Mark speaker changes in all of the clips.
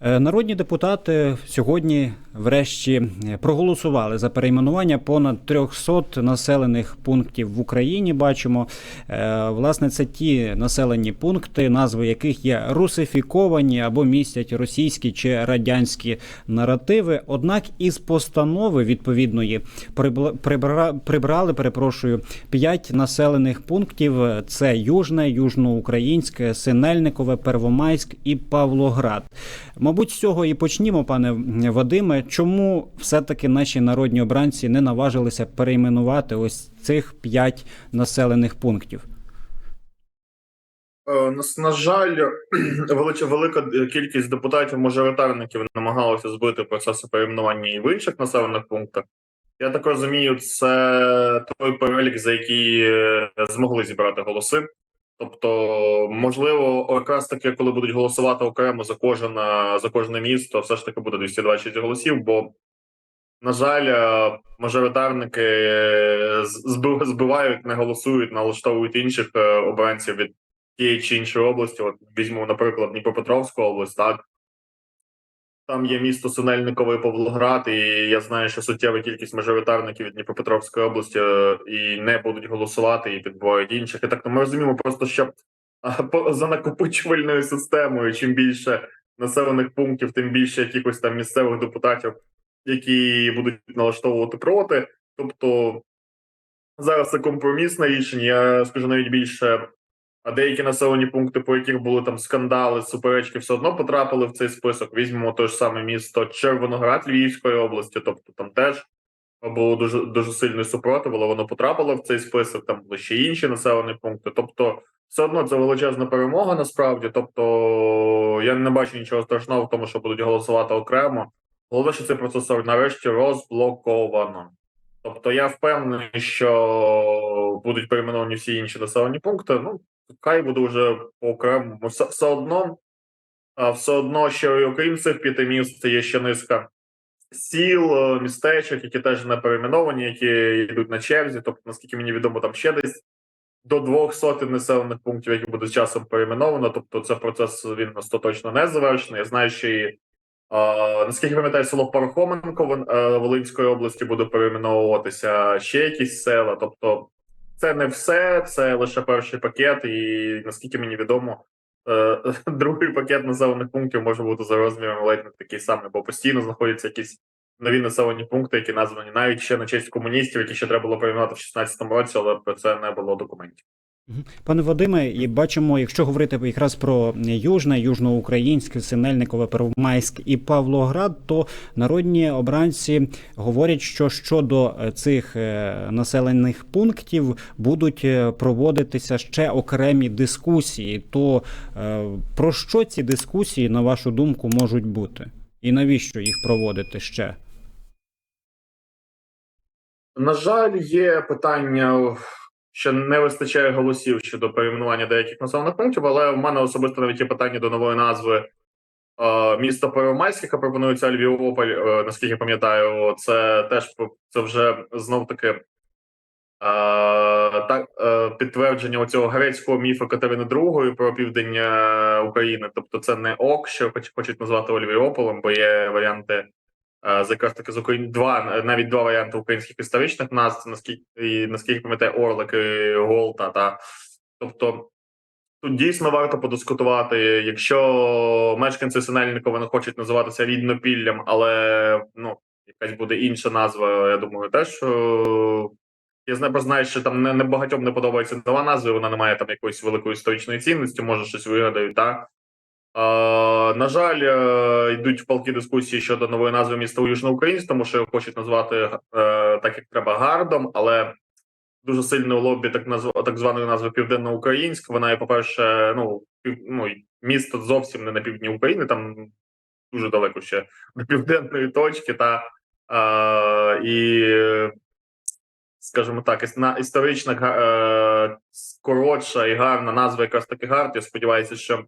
Speaker 1: Е, Народні депутати сьогодні, врешті, е, проголосували за перейменування понад 300 населених пунктів в Україні. Бачимо, Е, власне, це ті населені пункти, назви яких є русифіковані або містять російські чи радянські наративи. Однак із постанови відповідної прибрали, перепрошую, п'ять населених пунктів: це Южне, Южноукраїнське, Синельникове, Первомайськ і Павлоград. Мабуть, з цього і почнімо, пане Вадиме. Чому все-таки наші народні обранці не наважилися перейменувати ось цих п'ять населених пунктів?
Speaker 2: Е, На, жаль, велика кількість депутатів-мажоритарників намагалися збити процеси перейменування і в інших населених пунктах. Я так розумію, це той перелік, за який е, змогли зібрати голоси. Тобто, можливо, якраз таки, коли будуть голосувати окремо за кожен за кожне місто, все ж таки буде 226 голосів. Бо, на жаль, е, мажоритарники е, збивають, не голосують, налаштовують інших е, обранців від тієї чи іншої області. От візьмемо, наприклад, Дніпропетровську область, так. Там є місто Синельникове і Павлоград, і я знаю, що суттєва кількість мажоритарників від Дніпропетровської області е, і не будуть голосувати, і підбувають інших. І так то ми розуміємо, просто що за накопичувальною системою, чим більше населених пунктів, тим більше якихось там місцевих депутатів, які будуть налаштовувати проти. Тобто зараз це компромісне рішення. Я скажу навіть більше. А деякі населені пункти, по яких були там скандали, суперечки, все одно потрапили в цей список. Візьмемо те ж саме місто Червоноград Львівської області, тобто там теж було дуже дуже сильний супротив, але воно потрапило в цей список. Там були ще інші населені пункти. Тобто, все одно це величезна перемога. Насправді, тобто я не бачу нічого страшного в тому, що будуть голосувати окремо. Головне, що цей процес нарешті розблоковано. Тобто я впевнений, що будуть перейменовані всі інші населені пункти. Ну хай буде вже по окремому. Все, все одно, все одно, що і окрім цих п'яти міст є ще низка сіл, містечок, які теж не перейменовані, які йдуть на черзі. Тобто, наскільки мені відомо, там ще десь до двох сотень населених пунктів, які будуть часом перейменовано. Тобто, це процес він остаточно не завершений. Я знаю, що і а, наскільки пам'ятаю, село Пархоменко Вон- е, Волинської області буде перейменовуватися, ще якісь села. Тобто, це не все, це лише перший пакет, і наскільки мені відомо, е, другий пакет населених пунктів може бути за розміром ледь не такий самий, бо постійно знаходяться якісь нові населені пункти, які названі навіть ще на честь комуністів, які ще треба було приймати в 16-му році, але про це не було документів.
Speaker 1: Пане Вадиме, і бачимо, якщо говорити якраз про Южне, Южноукраїнське, Синельникове, Первомайськ і Павлоград, то народні обранці говорять, що щодо е, цих е, населених пунктів будуть е, проводитися ще окремі дискусії. То про що ці дискусії, на вашу думку, можуть бути? І навіщо їх проводити ще?
Speaker 2: На жаль, є питання, що не вистачає голосів щодо перейменування деяких населених пунктів, але в мене особисто навіть є питання до нової назви е, міста Первомайськ, яка пропонується Львівополь, е, наскільки я пам'ятаю, це теж це вже знов таки е, так, е, підтвердження оцього грецького міфу Катерини II про південь е, України. Тобто, це не ок, що хоч- хочуть назвати Львівополем, бо є варіанти з якраз таки з Україн два навіть два варіанти українських історичних назв, наскільки і наскільки пам'ятаю Орлик і Голта. Та тобто тут дійсно варто подискутувати. Якщо мешканці Синельникова не хочуть називатися ріднопіллям, але ну якась буде інша назва, я думаю, теж. е, Я знаю, знаю, що там не, не багатьом не подобається нова назва, вона не має там якоїсь великої історичної цінності, може щось вигадають, так. На жаль, е, йдуть палки дискусії щодо нової назви міста у Южноукраїнськ, тому що його хочуть назвати е, так, як треба гардом, але дуже сильне лобі так назв... так званої назви Південноукраїнськ. Вона є, по-перше, ну, пів... ну місто зовсім не на півдні України, там дуже далеко ще до південної точки, та е, і, скажімо так, іс- на історична е, коротша і гарна назва якраз таки гард. Я сподіваюся, що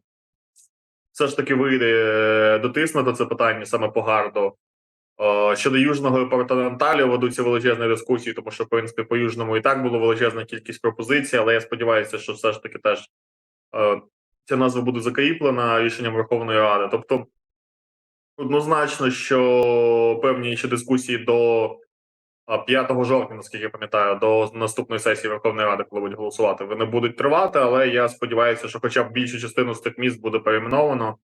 Speaker 2: все ж таки вийде е, дотиснути це питання саме по гарду. Е, Щодо южного іпортонанталю ведуться величезні дискусії, тому що в принципі по южному і так було величезна кількість пропозицій, але я сподіваюся, що все ж таки теж е, ця назва буде закріплена рішенням Верховної Ради. Тобто Однозначно, що певні ще дискусії до 5 жовтня, наскільки я пам'ятаю, до наступної сесії Верховної Ради, коли будуть голосувати, вони будуть тривати, але я сподіваюся, що хоча б більшу частину з тих міст буде перейменовано.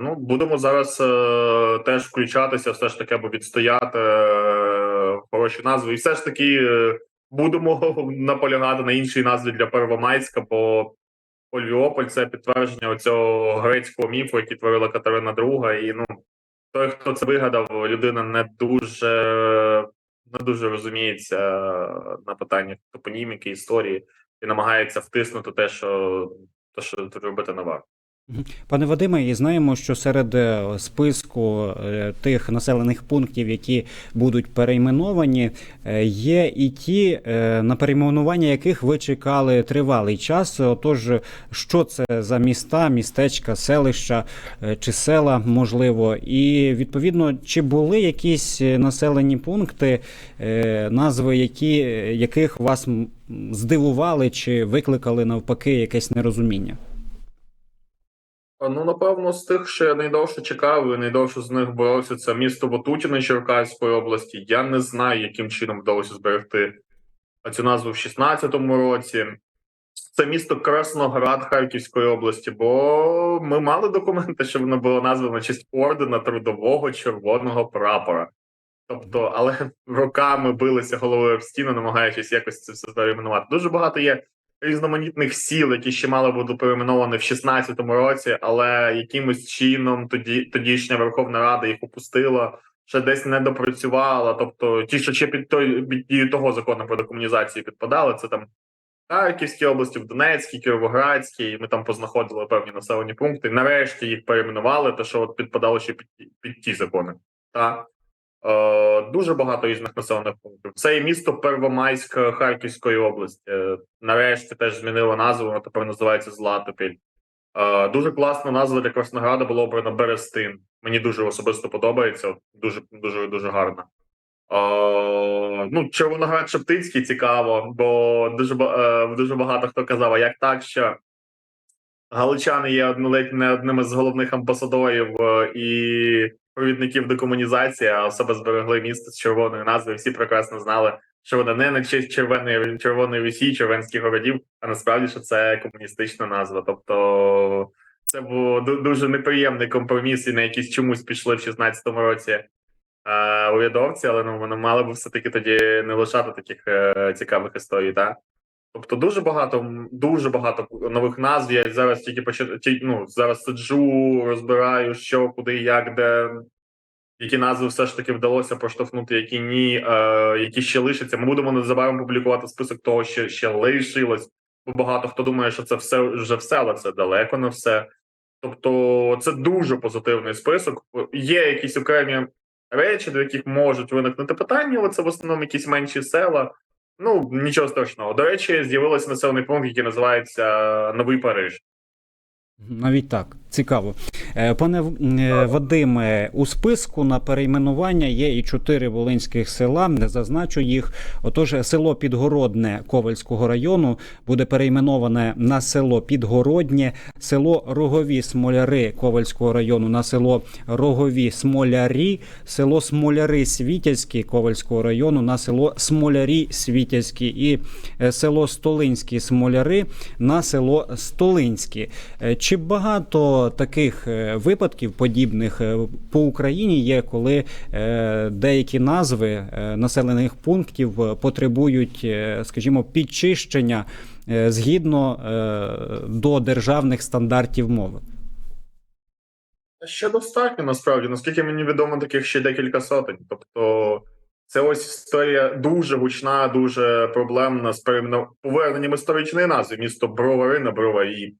Speaker 2: Ну, будемо зараз е, теж включатися, все ж таки, аби відстояти е, хороші назви. І все ж таки е, будемо наполягати на іншій назві для Первомайська, бо Ольвіополь це підтвердження цього грецького міфу, який творила Катерина II. І ну, той, хто це вигадав, людина не дуже не дуже розуміється на питаннях топоніміки, історії і намагається втиснути те, що те, що робити нова.
Speaker 1: Пане Вадиме, і знаємо, що серед е, списку е, тих населених пунктів, які будуть перейменовані, е, є і ті, на перейменування яких ви чекали тривалий час. Отож, що це за міста, містечка, селища чи села, можливо, і відповідно, чи були якісь населені пункти, назви які, яких вас здивували чи викликали навпаки якесь нерозуміння?
Speaker 2: Ну, напевно, з тих, що я найдовше чекав, і найдовше з них боровся, це місто Ватутіне Черкаської області. Я не знаю, яким чином вдалося зберегти цю назву в 16-му році. Це місто Красноград Харківської області, бо ми мали документи, що воно було названо честь ордена трудового червоного прапора. Тобто, але роками билися головою в стіну, намагаючись якось це все перейменувати. Дуже багато є різноманітних сіл, які ще мали бути перейменовані в 16-му році, але якимось чином тоді тодішня Верховна Рада їх опустила, ще десь не допрацювала. Тобто, ті, що ще під той під дію того закону про декомунізацію підпадали, це там Харківській області, в Донецькій, Кіровоградській. Ми там познаходили певні населені пункти. Нарешті їх перейменували, те, що от підпадало ще під, під ті закони. Та дуже багато різних населених пунктів. Це і місто Первомайськ Харківської області. Е, Нарешті теж змінило назву, воно тепер називається Златопіль. Е, Дуже класна назва для Краснограда була обрана Берестин. Мені дуже особисто подобається. Дуже дуже дуже гарна. Е, ну, Червоноград Шептицький цікаво, бо дуже е, дуже багато хто казав, як так, що галичани є однолеть не одним із головних амбасадорів е, і провідників декомунізації, а особи зберегли місто з червоною назвою. Всі прекрасно знали, що вона не на честь червоної червоної Росії, червонських городів, а насправді що це комуністична назва. Тобто це був дуже неприємний компроміс, і на якийсь чомусь пішли в 16-му році е, урядовці, але ну вони мали б все-таки тоді не лишати таких е, цікавих історій, так? Тобто дуже багато, дуже багато нових назв. Я зараз тільки почи- ну, зараз сиджу, розбираю, що, куди, як, де, які назви все ж таки вдалося проштовхнути, які ні, е, які ще лишаться. Ми будемо незабаром публікувати список того, що ще лишилось. Багато хто думає, що це все вже все, але це далеко не все. Тобто, це дуже позитивний список. Є якісь окремі речі, до яких можуть виникнути питання, але це в основному якісь менші села. Ну, нічого страшного. До речі, з'явилося населений пункт, який називається Новий Париж.
Speaker 1: Навіть так, цікаво. Е, Пане е, Вадиме, у списку на перейменування є і чотири волинських села. Не зазначу їх. Отож, село Підгородне Ковальського району буде перейменоване на село Підгороднє, село Рогові Смоляри Ковальського району на село Рогові Смолярі, село Смоляри Світязькі Ковальського району на село Смолярі Світязькі і е, село Столинські Смоляри на село Столинські. Чи багато таких е, випадків подібних е, по Україні є, коли е, деякі назви населених пунктів потребують, скажімо, підчищення згідно до державних стандартів мови?
Speaker 2: Ще достатньо насправді, наскільки мені відомо, таких ще декілька сотень. Тобто, це ось історія дуже гучна, дуже проблемна з перейменов- поверненням історичної назви місто Бровари на Броварі.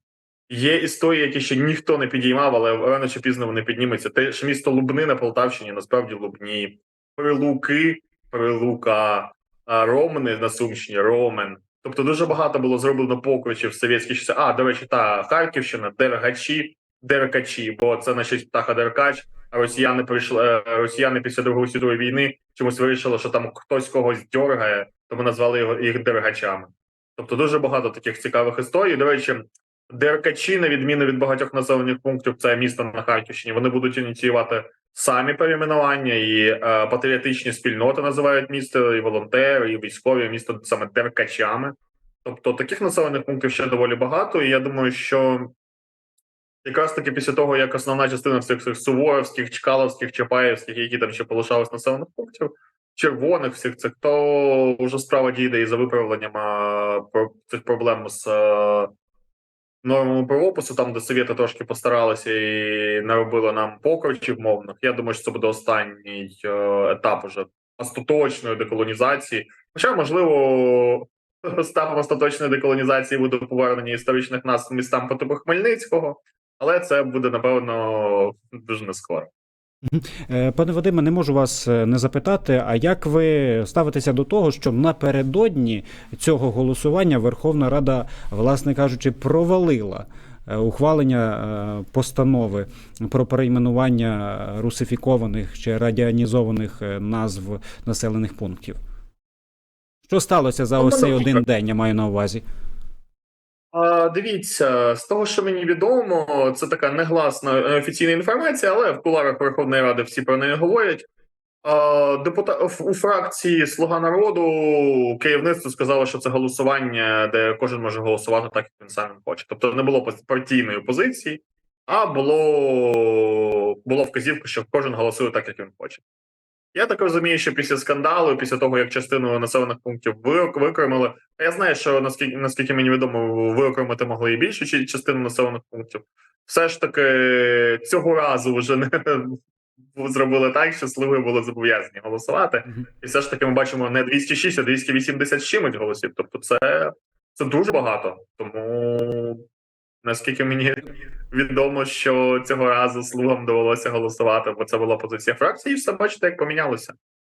Speaker 2: Є історії, які ще ніхто не підіймав, але рано чи пізно вони піднімуться. Те ж місто Лубни на Полтавщині, насправді Лубні, Прилуки, Прилука, Ромни на Сумщині, Ромен. Тобто дуже багато було зроблено покручів в совєтські часи. А, до речі, та Харківщина, Дергачі, Деркачі, бо це на честь птаха Деркач. А росіяни прийшли е, росіяни після Другої світової війни чомусь вирішили, що там хтось когось дьоргає, тому назвали його їх дергачами. Тобто дуже багато таких цікавих історій. До речі, Деркачі, на відміну від багатьох населених пунктів, це місто на Харківщині. Вони будуть ініціювати самі перейменування, і е, патріотичні спільноти називають місто, і волонтери, і військові місто саме деркачами. Тобто таких населених пунктів ще доволі багато, і я думаю, що якраз таки після того, як основна частина всіх цих суворовських, чкаловських, чапаєвських, які там ще полишались населених пунктів, червоних всіх цих, то вже справа дійде і за виправленням е, цих проблем з е, нормами правопису, там де совєти трошки постаралися і наробили нам покручів мовних. Я думаю, що це буде останній е, етап уже остаточної деколонізації. Хоча, можливо, етапом остаточної деколонізації буде повернення історичних нас містам по типу Хмельницького, але це буде напевно дуже не скоро.
Speaker 1: Е, Пане Вадиме, не можу вас е, не запитати, а як ви ставитеся до того, що напередодні цього голосування Верховна Рада, власне кажучи, провалила е, ухвалення постанови про перейменування русифікованих чи радіанізованих назв населених пунктів? Що сталося за ось цей один день, я маю на увазі?
Speaker 2: А, дивіться, з того, що мені відомо, це така негласна е, офіційна інформація, але в куларах Верховної Ради всі про неї говорять. А, депута... у фракції Слуга народу керівництво сказало, що це голосування, де кожен може голосувати так, як він сам хоче. Тобто не було партійної позиції, а було, було вказівка, що кожен голосує так, як він хоче. Я так розумію, що після скандалу, після того як частину населених пунктів ви- викремили, а я знаю, що наскільки наскільки мені відомо, виокремити могли і більшу частину населених пунктів. Все ж таки цього разу вже не зробили так, що слуги були зобов'язані голосувати. І все ж таки ми бачимо не 206, а 280 з чимось голосів. Тобто, це, це дуже багато. Тому наскільки мені відомо, що цього разу слугам довелося голосувати, бо це була позиція фракції, і все бачите, як помінялося.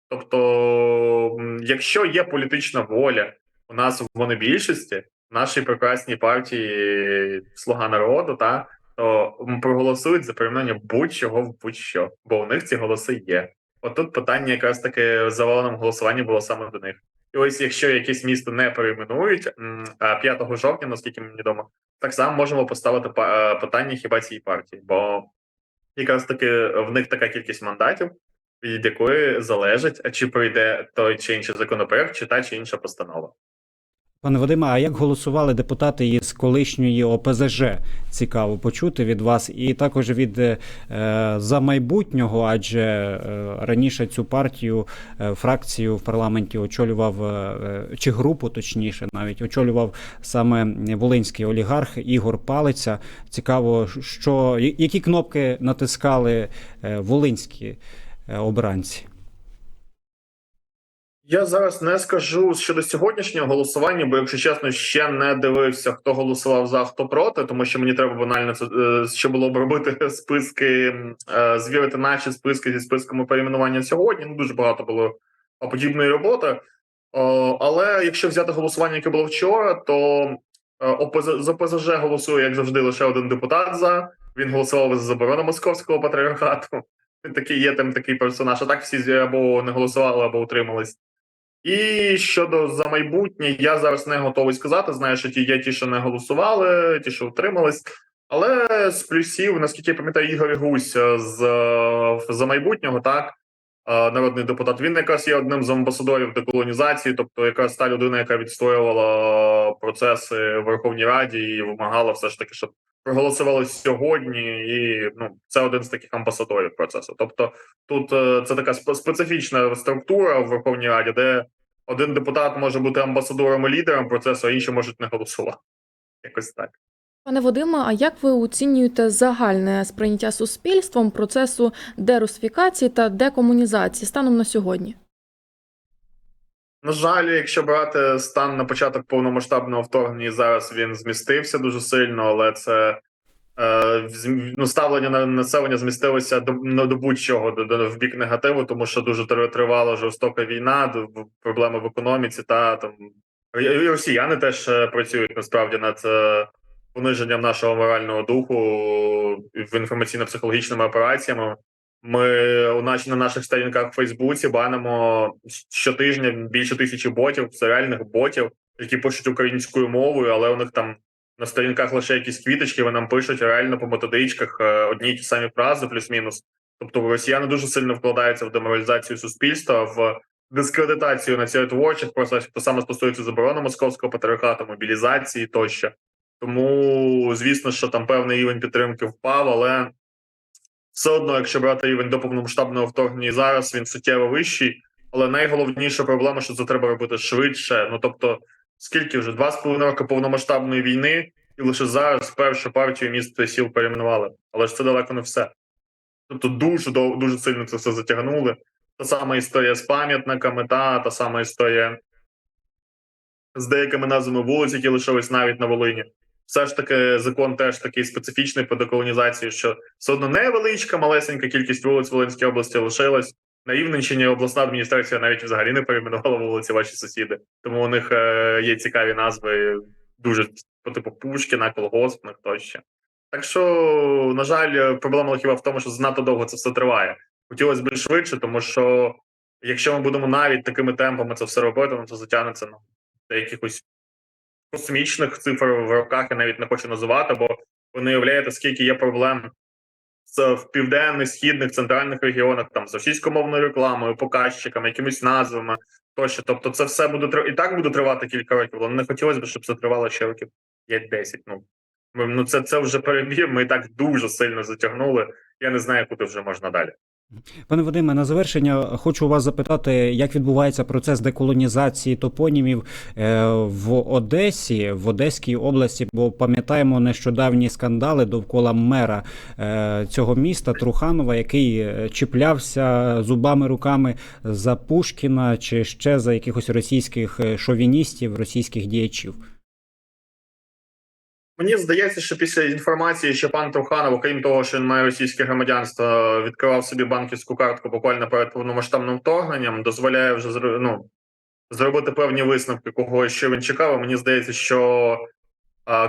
Speaker 2: Тобто, якщо є політична воля у нас в монобільшості, в нашій прекрасній партії Слуга народу, та то проголосують за перейменування будь-чого в будь-що, бо у них ці голоси є. От тут питання якраз таки заваленим голосуванні було саме до них. І ось якщо якесь місто не перейменують 5 жовтня, наскільки мені відомо, так само можемо поставити е, питання хіба цій партії, бо якраз таки в них така кількість мандатів, від якої залежить, чи пройде той чи інший законопроект, чи та чи інша постанова.
Speaker 1: Пане Вадиме, а як голосували депутати із колишньої ОПЗЖ? Цікаво почути від вас, і також від е, за майбутнього, адже е, раніше цю партію, е, фракцію в парламенті очолював е, чи групу, точніше, навіть очолював саме волинський олігарх Ігор Палиця. Цікаво, що які кнопки натискали е, волинські е, обранці.
Speaker 2: Я зараз не скажу щодо сьогоднішнього голосування, бо, якщо чесно, ще не дивився, хто голосував за, хто проти, тому що мені треба банально це е, ще було б робити списки, е, звірити наші списки зі списками перейменування сьогодні. Ну дуже багато було подібної роботи. Але якщо взяти голосування, яке було вчора, то е, з ОПЗЖ голосує, як завжди, лише один депутат за. Він голосував за заборону московського патріархату. Такий є там такий персонаж. А так всі або не голосували, або утримались. І щодо за майбутнє, я зараз не готовий сказати. Знаю, що ті є ті, що не голосували, ті, що утримались. Але з плюсів, наскільки я пам'ятаю, Ігор Гусь е, з е, за майбутнього, так е, народний депутат. Він якраз є одним з амбасадорів деколонізації, тобто якраз та людина, яка відстоювала процеси в Верховній Раді і вимагала все ж таки, щоб проголосували сьогодні. І ну це один з таких амбасадорів процесу. Тобто, тут е, це така спе- специфічна структура в Верховній Раді, де один депутат може бути амбасадором і лідером процесу, а інші можуть не голосувати. Якось так.
Speaker 3: Пане Вадиме, а як ви оцінюєте загальне сприйняття суспільством процесу дерусифікації та декомунізації станом на сьогодні?
Speaker 2: На жаль, якщо брати стан на початок повномасштабного вторгнення, зараз він змістився дуже сильно, але це е, ну, ставлення на населення змістилося до, ну, до будь-чого до, до, в бік негативу, тому що дуже тр- тривала жорстока війна, проблеми в економіці та там і- і росіяни теж е, працюють насправді над е, пониженням нашого морального духу в інформаційно-психологічними операціями. Ми у наш, на наших сторінках в Фейсбуці банимо щотижня більше тисячі ботів, це реальних ботів, які пишуть українською мовою, але у них там на сторінках лише якісь квіточки, вони нам пишуть реально по методичках е, одні й ті самі фрази, плюс-мінус. Тобто росіяни дуже сильно вкладаються в деморалізацію суспільства, в дискредитацію націотворчих процесів, то саме стосується заборони московського патріархату, мобілізації тощо. Тому, звісно, що там певний рівень підтримки впав, але все одно, якщо брати рівень до повномасштабного вторгнення зараз, він суттєво вищий. Але найголовніша проблема, що це треба робити швидше. Ну тобто, скільки вже два з половиною роки повномасштабної війни, і лише зараз першу партію міст та сіл перейменували. Але ж це далеко не все. Тобто, дуже дуже сильно це все затягнули. Та сама історія з пам'ятниками, та, та сама історія з деякими назвами вулиць, які лишились навіть на Волині. Все ж таки, закон теж такий специфічний по деколонізації, що все одно невеличка, малесенька кількість вулиць Волинській області лишилась. На Рівненщині обласна адміністрація навіть взагалі не перейменувала вулиці ваші сусіди. Тому у них е, є цікаві назви, дуже по типу Пушкіна, Колгоспних тощо. Так що, на жаль, проблема хіба в тому, що занадто довго це все триває. Хотілося б швидше, тому що якщо ми будемо навіть такими темпами це все робити, ну, то затягнеться ну, до якихось космічних цифр в роках я навіть не хочу називати, бо ви не уявляєте, скільки є проблем з в південних, східних, центральних регіонах, там з російськомовною рекламою, показчиками, якимись назвами тощо. Тобто, це все буде і так буде тривати кілька років, але не хотілося б, щоб це тривало ще років 5-10. Ну ну це, це вже перебір. Ми і так дуже сильно затягнули. Я не знаю, куди вже можна далі.
Speaker 1: Пане Вадиме, на завершення хочу вас запитати, як відбувається процес деколонізації топонімів е, в Одесі, в Одеській області, бо пам'ятаємо нещодавні скандали довкола мера е, цього міста Труханова, який е, чіплявся зубами руками за Пушкіна чи ще за якихось російських шовіністів, російських діячів.
Speaker 2: Мені здається, що після інформації, що пан Труханов, окрім того, що він має російське громадянство, відкривав собі банківську картку буквально перед повномасштабним вторгненням, дозволяє вже ну, зробити певні висновки, кого що він чекав. Мені здається, що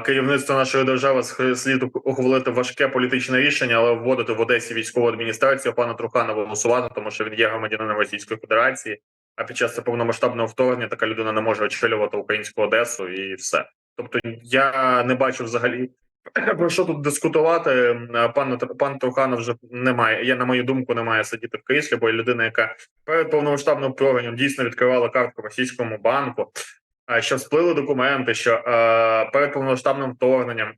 Speaker 2: керівництво нашої держави слід ухвалити важке політичне рішення, але вводити в Одесі військову адміністрацію пана Труханова голосувати, тому що він є громадянином Російської Федерації. А під час повномасштабного вторгнення така людина не може очолювати українську Одесу і все. Тобто я не бачу взагалі про що тут дискутувати. Пан пан Труханов вже немає. Я на мою думку не має сидіти в кріслі, бо є людина, яка перед повномасштабним вторгненням дійсно відкривала картку російському банку. а, Що всплили документи, що е, перед повномасштабним вторгненням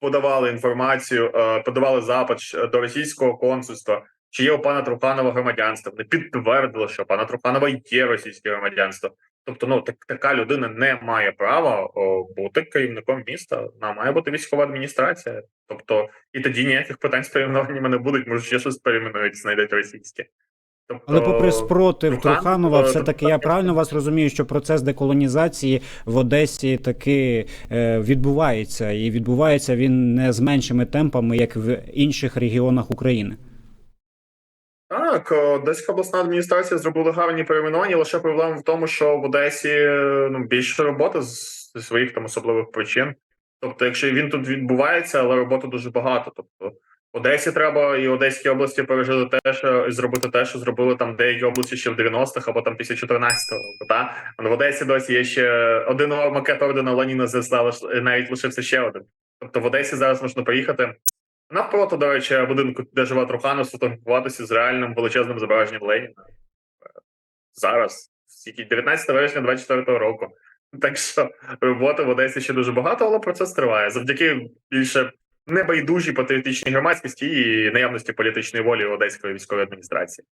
Speaker 2: подавали інформацію, е, подавали запит до російського консульства, чи є у пана Труханова громадянство. Вони підтвердили, що у пана Труханова є російське громадянство. Тобто, ну так така людина не має права о, бути керівником міста. Вона має бути військова адміністрація. Тобто, і тоді ніяких питань з перейменуваннями не будуть, може ще щось перейменують, знайдуть російське. Тобто,
Speaker 1: Але попри спротив
Speaker 2: Трухан-
Speaker 1: Труханова,
Speaker 2: е,
Speaker 1: все таки я правильно вас розумію, що процес деколонізації в Одесі таки е, відбувається, і відбувається він не з меншими темпами, як в інших регіонах України.
Speaker 2: Так, Одеська обласна адміністрація зробила гарні перейменування. Лише проблема в тому, що в Одесі е, ну більше роботи з зі своїх там особливих причин. Тобто, якщо він тут відбувається, але роботи дуже багато. Тобто, Одесі треба і Одеській області пережити те, що зробити те, що зробили там деякі області ще в 90-х або там після 14-го року. Та а в Одесі досі є ще один макет ордена Леніна зіслали навіть лишився ще один. Тобто в Одесі зараз можна поїхати. Навпроти, до речі, будинку, де живе Труханов, сфотографуватися з реальним величезним зображенням Леніна. Зараз, тільки 19 вересня 24 року. Так що роботи в Одесі ще дуже багато, але процес триває. Завдяки більше небайдужій патріотичній громадськості і наявності політичної волі Одеської військової адміністрації.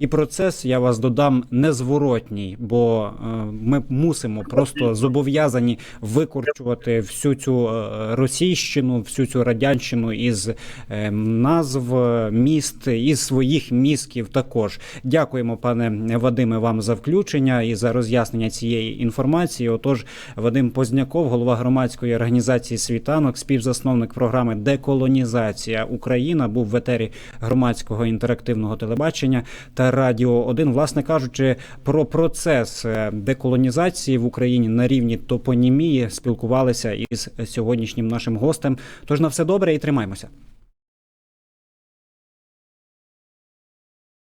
Speaker 1: І процес я вас додам незворотній, бо е, ми мусимо просто зобов'язані викорчувати всю цю е, російщину, всю цю радянщину із е, назв міст, із своїх мізків. Також дякуємо, пане Вадиме, вам за включення і за роз'яснення цієї інформації. Отож, Вадим Позняков, голова громадської організації Світанок, співзасновник програми Деколонізація Україна, був в етері громадського інтерактивного телебачення та Радіо 1, власне кажучи, про процес е, деколонізації в Україні на рівні топонімії спілкувалися із сьогоднішнім нашим гостем. Тож на все добре і тримаймося.